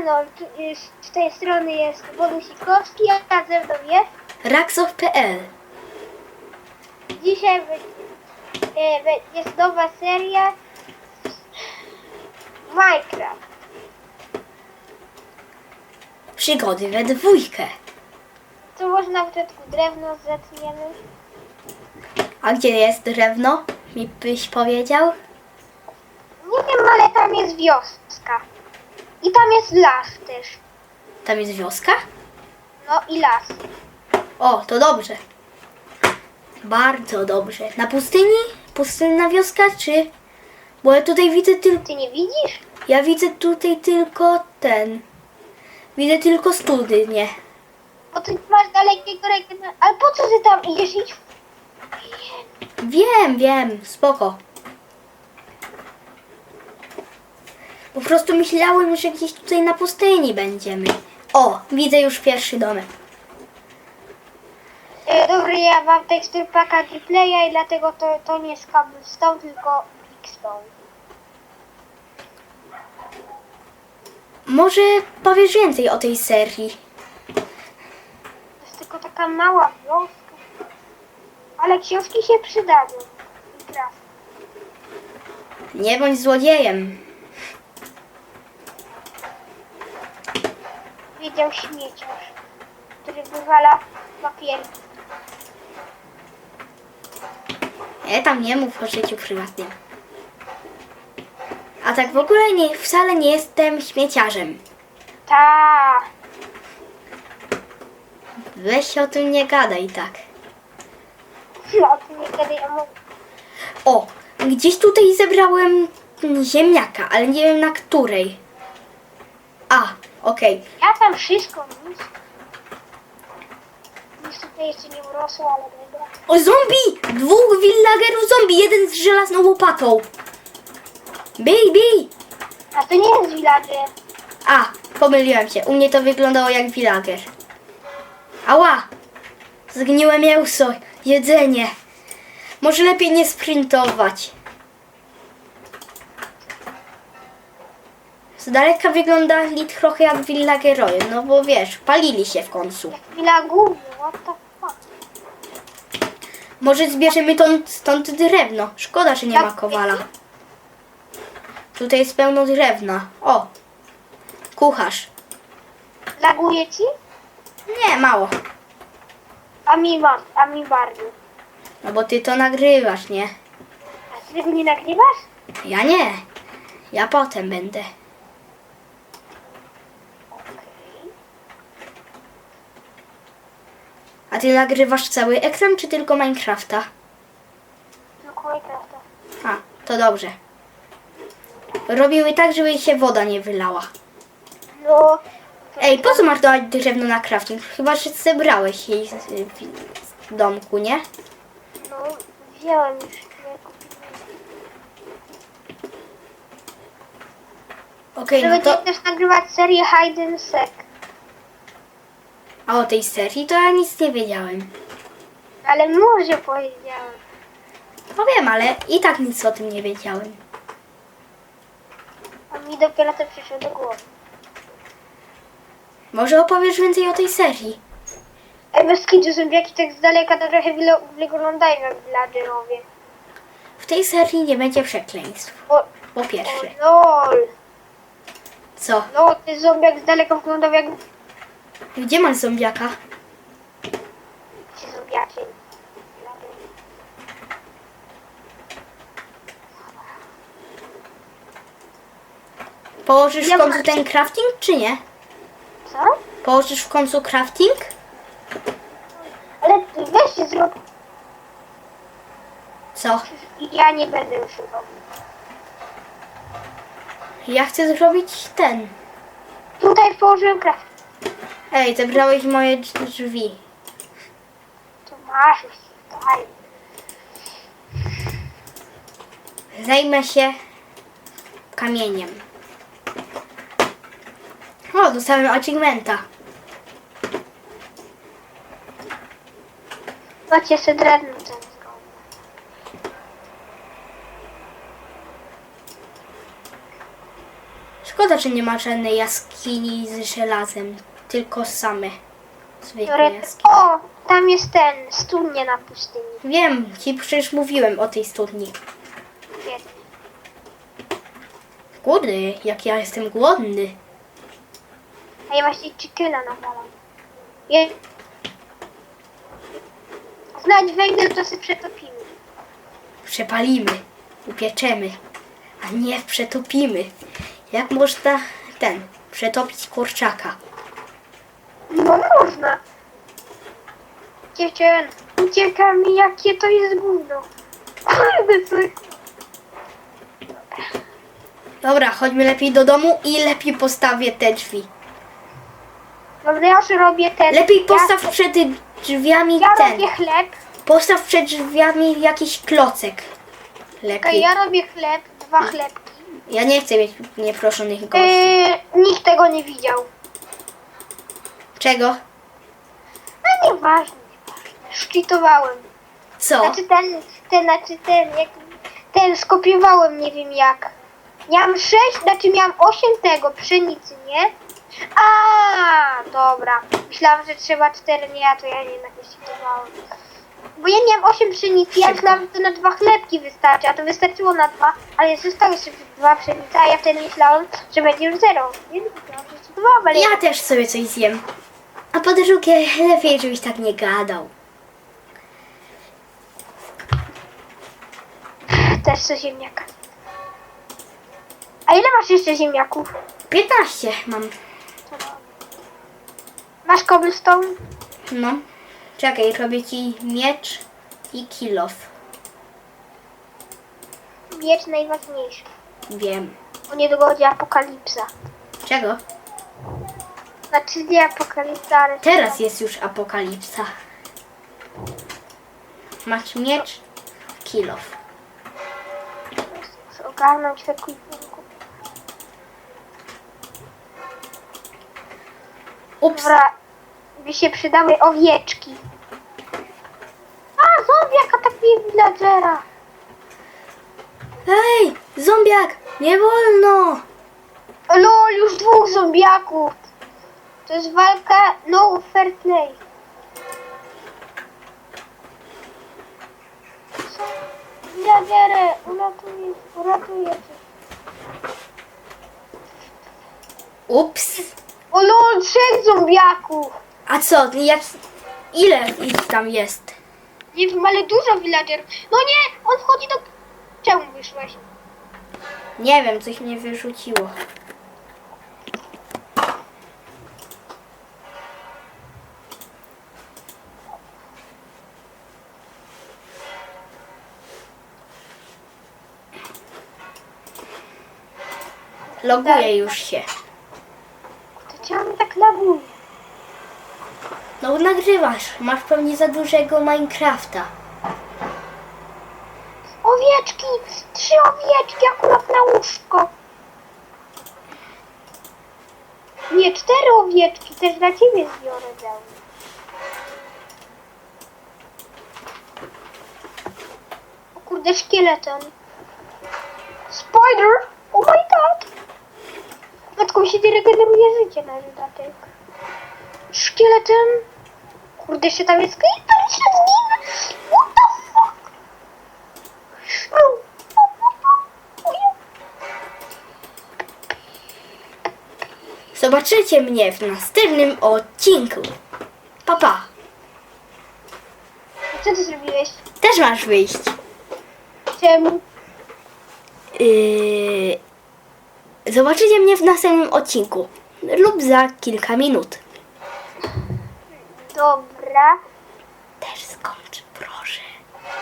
Y, z tej strony jest Borusikowski, a ze mną jest. Raxow.pl Dzisiaj e, jest nowa seria Minecraft. Przygody we dwójkę. To może na początku drewno zetniemy. A gdzie jest drewno? Mi byś powiedział? Nie wiem, ale tam jest wioska. I tam jest las też. Tam jest wioska? No i las. O, to dobrze. Bardzo dobrze. Na pustyni? Pustynna wioska, czy... Bo ja tutaj widzę tylko... Ty nie widzisz? Ja widzę tutaj tylko ten... Widzę tylko studnie. Bo ty masz dalekiego regionu. Ale po co ty tam idziesz? Idź. Wiem, wiem, spoko. Po prostu myślałem, że gdzieś tutaj na pustyni będziemy. O, widzę już pierwszy domek. E, dobra, ja mam tekstur paka replaya i dlatego to, to nie jest cobblestone, tylko brickstone. Może powiesz więcej o tej serii? To jest tylko taka mała wioska. Ale książki się przydadzą. I. Nie bądź złodziejem. Wiedział śmieciarz, który wywala papierki. Nie, tam nie mów o życiu prywatnym. A tak w ogóle nie, wcale nie jestem śmieciarzem. Ta. Weź o tym nie gadaj tak. No, ty nie kiedy ja mówię. O, gdzieś tutaj zebrałem ziemniaka, ale nie wiem na której. A, okej. Ja tam wszystko nic. Nic tutaj jeszcze nie urosło, ale dobra. O, zombie! Dwóch villagerów zombie, jeden z żelazną łopatą. Bij, bij! A to nie jest villager. A, pomyliłem się. U mnie to wyglądało jak villager. Ała! Zgniłe mięso, jedzenie. Może lepiej nie sprintować. Z daleka wyglądali trochę jak villagerowie, no bo wiesz, palili się w końcu. Jak villagur, what the fuck. Może zbierzemy stąd, stąd drewno. Szkoda, że nie ma kowala. Tutaj jest pełno drewna. O! Kucharz. Laguje ci? Nie, mało. A mi, ma, a mi bardzo. No bo ty to nagrywasz, nie? A ty tego nie nagrywasz? Ja nie. Ja potem będę. A ty nagrywasz cały ekran, czy tylko Minecrafta? Tylko Minecrafta. A, to dobrze. Robimy tak, żeby się woda nie wylała. No. Ej, po co masz dać drewno na crafting? Chyba, że zebrałeś jej z, w domku, nie? No, wziąłem już. nie kupiłem. Okej, Że no to... też nagrywać serię Hide and Seek. A o tej serii to ja nic nie wiedziałem. Ale może powiedziałem. No wiem, ale i tak nic o tym nie wiedziałem. A mi dopiero to przyszło do głowy. Może opowiesz więcej o tej serii? Ej, bez kitu zombiaki tak z daleka to trochę wyglądają jak villagerowie. W tej serii nie będzie przekleństw. O, Po o pierwsze. lol. Co? No, ten zombiak z daleka wyglądał jak Gdzie masz zombiaka? zombiaki. Położysz w końcu ten crafting, czy nie? Co? Położysz w końcu crafting? Ale weźcie zrób. Co? Ja nie będę już szukał. Ja chcę zrobić ten. Tutaj położyłem kraft. Ej, zebrałeś moje drzwi. Tu masz. Daj. Zajmę się kamieniem. O, dostałem achievementa. Macie sobie drewno ten zgon. Szkoda, że nie ma żadnej jaskini z żelazem, tylko same zwykłe jaskinie. O, tam jest ten, studnia na pustyni. Wiem, ci przecież mówiłem o tej studni. Świetnie. Kurde, jak ja jestem głodny. A ja właśnie chickena nawalam. Je... Znać węgiel, to się przetopimy. Przepalimy, upieczemy, a nie przetopimy. Jak można ten, przetopić kurczaka? No można. Dziewczyn, ucieka mi jakie to jest gówno. Kurde, co... Dobra, chodźmy lepiej do domu i lepiej postawię te drzwi. Dobra, ja już robię ten... Lepiej postaw przed drzwiami Ja, ja ten. robię chleb. Postaw przed drzwiami jakiś klocek. Lepiej. ja robię chleb, dwa chlebki. Ja nie chcę mieć nieproszonych gości. Yy, nikt tego nie widział. Czego? No nieważne, nieważne. Szczytowałem. Co? Znaczy ten, ten, znaczy ten, jak, ten skopiowałem, nie wiem jak. Miałam sześć, znaczy miałam osiem tego, pszenicy, nie? A, dobra. Myślałam, że trzeba cztery, nie, a to ja jednak nie szczytowałem. Bo ja miałam osiem pszenicy, ja myślałam, że to na dwa chlebki wystarczy, a to wystarczyło na dwa, ale zostały jeszcze dwa pszenice, a ja wtedy myślałam, że będzie już zero. Więc myślałam, że szczytowałam, ale Ja też sobie coś zjem. A po drugie, lepiej, żebyś tak nie gadał. też chcę ziemniaka. A ile masz jeszcze ziemniaków? 15 mam. Masz cobblestone? No. Czekaj, robię ci miecz i kilof. Miecz najważniejszy. Wiem. Bo niedługo będzie apokalipsa. Czego? Znaczy nie apokalipsa, ale... Teraz jest już apokalipsa. Masz miecz, kilof. Muszę ogarnąć w ekwipunku. Ups. Dobra, by się przydały owieczki. A, zombiak atakuje villagera. Ej, zombiak, nie wolno. Lol, już dwóch zombiaków. To jest walka no fair play. Co? Villagerę, uratuję, uratuję cię. Ups. O lol, trzech zombiaków. A co, jak, ile ich tam jest? Nie wiem, ale dużo villagerów. No nie, on wchodzi do... Czemu wyszłeś? Nie wiem, coś mnie wyrzuciło. Loguję już się. To ciągle tak laguje. No nagrywasz, masz pewnie za dużego Minecrafta. Owieczki! Trzy owieczki akurat na łóżko. Nie, cztery owieczki. Też dla ciebie zbiorę. O kurde, szkieleton. Spider! Oh my god! Matką się regeneruje życie na dodatek. Szkieleton! Kurde, jeszcze tam jest creeper, się zginę! What the fuck? Zobaczycie mnie w następnym odcinku. Pa, pa. Co ty zrobiłeś? Też masz wyjść. Czemu? Yy... Zobaczycie mnie w następnym odcinku. Lub za kilka minut. Dobra.